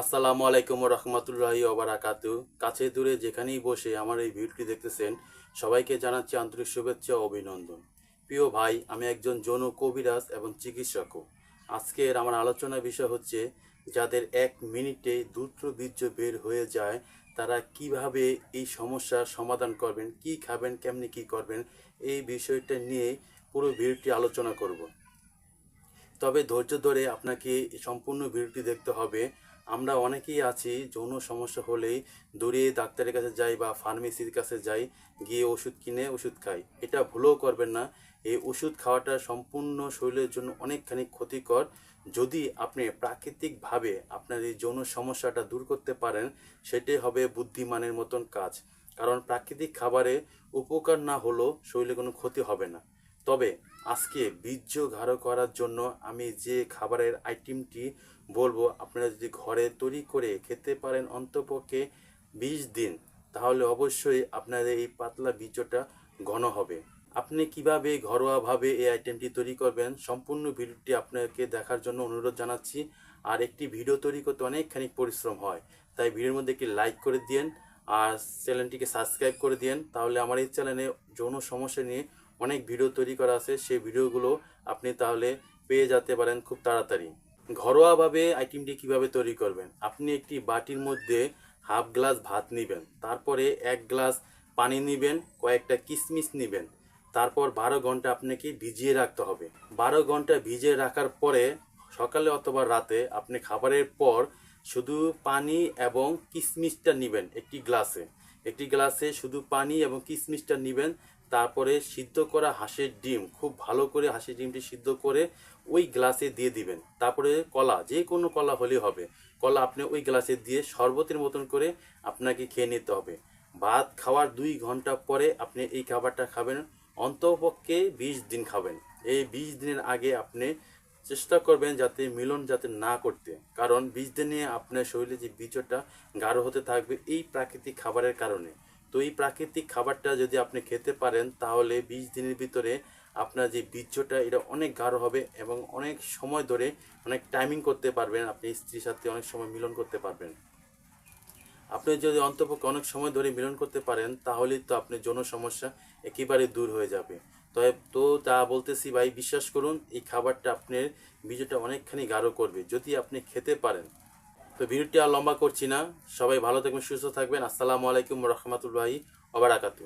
আসসালামু আলাইকুম রহমতুল্লাহি ওবারাকাতু। কাছে দূরে যেখানেই বসে আমার এই ভিডিওটি দেখতেছেন, সবাইকে জানাচ্ছি আন্তরিক শুভেচ্ছা অভিনন্দন। প্রিয় ভাই, আমি একজন যৌন কবিরাজ এবং চিকিৎসকও আজকের আমার আলোচনার বিষয় হচ্ছে, যাদের এক মিনিটে দ্রুত বীর্য বের হয়ে যায়, তারা কীভাবে এই সমস্যার সমাধান করবেন, কি খাবেন, কেমনি কি করবেন, এই বিষয়টা নিয়ে পুরো ভিডিওটি আলোচনা করব। তবে ধৈর্য ধরে আপনাকে সম্পূর্ণ ভিডিওটি দেখতে হবে। আমরা অনেকেই আছি, যৌন সমস্যা হলেই দূরে ডাক্তারের কাছে যাই বা ফার্মেসির কাছে যাই, গিয়ে ওষুধ কিনে ওষুধ খাই। এটা ভুলেও করবেন না। এই ওষুধ খাওয়াটা সম্পূর্ণ শরীরের জন্য অনেকখানি ক্ষতিকর। যদি আপনি প্রাকৃতিকভাবে আপনার এই যৌন সমস্যাটা দূর করতে পারেন সেটাই হবে বুদ্ধিমানের মতন কাজ। কারণ প্রাকৃতিক খাবারে উপকার না হলেও শরীরে কোনো ক্ষতি হবে না। তবে আজকে বীর্য গাঢ় করার জন্য আমি যে খাবারের আইটেমটি বলব, আপনারা যদি ঘরে তৈরি করে খেতে পারেন অন্তপক্ষে বিশ দিন, তাহলে অবশ্যই আপনাদের এই পাতলা বীর্যটা ঘন হবে। আপনি কীভাবে ঘরোয়াভাবে এই আইটেমটি তৈরি করবেন, সম্পূর্ণ ভিডিওটি আপনাকে দেখার জন্য অনুরোধ জানাচ্ছি। আর একটি ভিডিও তৈরি করতে অনেকখানি পরিশ্রম হয়, তাই ভিডিওর মধ্যে একটি লাইক করে দিন আর চ্যানেলটিকে সাবস্ক্রাইব করে দিন তাহলে আমার এই চ্যানেলে যৌন সমস্যা নিয়ে অনেক ভিডিও তৈরি করা আছে, সেই ভিডিওগুলো আপনি তাহলে পেয়ে যেতে পারেন খুব তাড়াতাড়ি। ঘরোয়াভাবে আইটেমটি কীভাবে তৈরি করবেন? আপনি একটি বাটির মধ্যে হাফ গ্লাস ভাত নেবেন, তারপরে এক গ্লাস পানি নেবেন, কয়েকটা কিশমিশ নেবেন, তারপর বারো ঘণ্টা আপনাকে ভিজিয়ে রাখতে হবে। বারো ঘণ্টা ভিজিয়ে রাখার পরে সকালে অথবা রাতে আপনি খাবারের পর শুধু পানি এবং কিশমিশটা নেবেন একটি গ্লাসে একটি গ্লাসে শুধু পানি এবং কিশমিশটা নেবেন তারপরে সিদ্ধ করা হাঁসের ডিম, খুব ভালো করে হাঁসের ডিমটি সিদ্ধ করে ওই গ্লাসে দিয়ে দিবেন। তারপরে কলা, যে কোনো কলা হলেই হবে। কলা আপনি ওই গ্লাসে দিয়ে শরবতের মতন করে আপনাকে খেয়ে নিতে হবে। ভাত খাওয়ার দুই ঘণ্টা পরে আপনি এই খাবারটা খাবেন। অন্তপক্ষে বিশ দিন খাবেন। এই বিশ দিনের আগে আপনি চেষ্টা করবেন যাতে মিলন যাতে না করতে। কারণ বিষ দিনে আপনার শরীরে যে বীজটা গাঢ় হতে থাকবে এই প্রাকৃতিক খাবারের কারণে। তো এই প্রাকৃতিক খাবারটা যদি আপনি খেতে পারেন, তাহলে বিশ দিনের ভিতরে আপনার যে বীর্যটা, এটা অনেক গাঢ় হবে এবং অনেক সময় ধরে অনেক টাইমিং করতে পারবেন। আপনি স্ত্রীর সাথে অনেক সময় মিলন করতে পারবেন। আপনি যদি অন্তপক্ষে অনেক সময় ধরে মিলন করতে পারেন, তাহলেই তো আপনার যৌন সমস্যা একেবারে দূর হয়ে যাবে। তবে তো তা বলতেছি ভাই, বিশ্বাস করুন, এই খাবারটা আপনার বীজটা অনেকখানি গাঢ় করবে। যদি আপনি খেতে পারেন তো ভিডিওটি আর লম্বা করছি না। সবাই ভালো থাকবেন, সুস্থ থাকবেন। আসসালামু আলাইকুম রহমতুল্লাহি ওবারাকাতু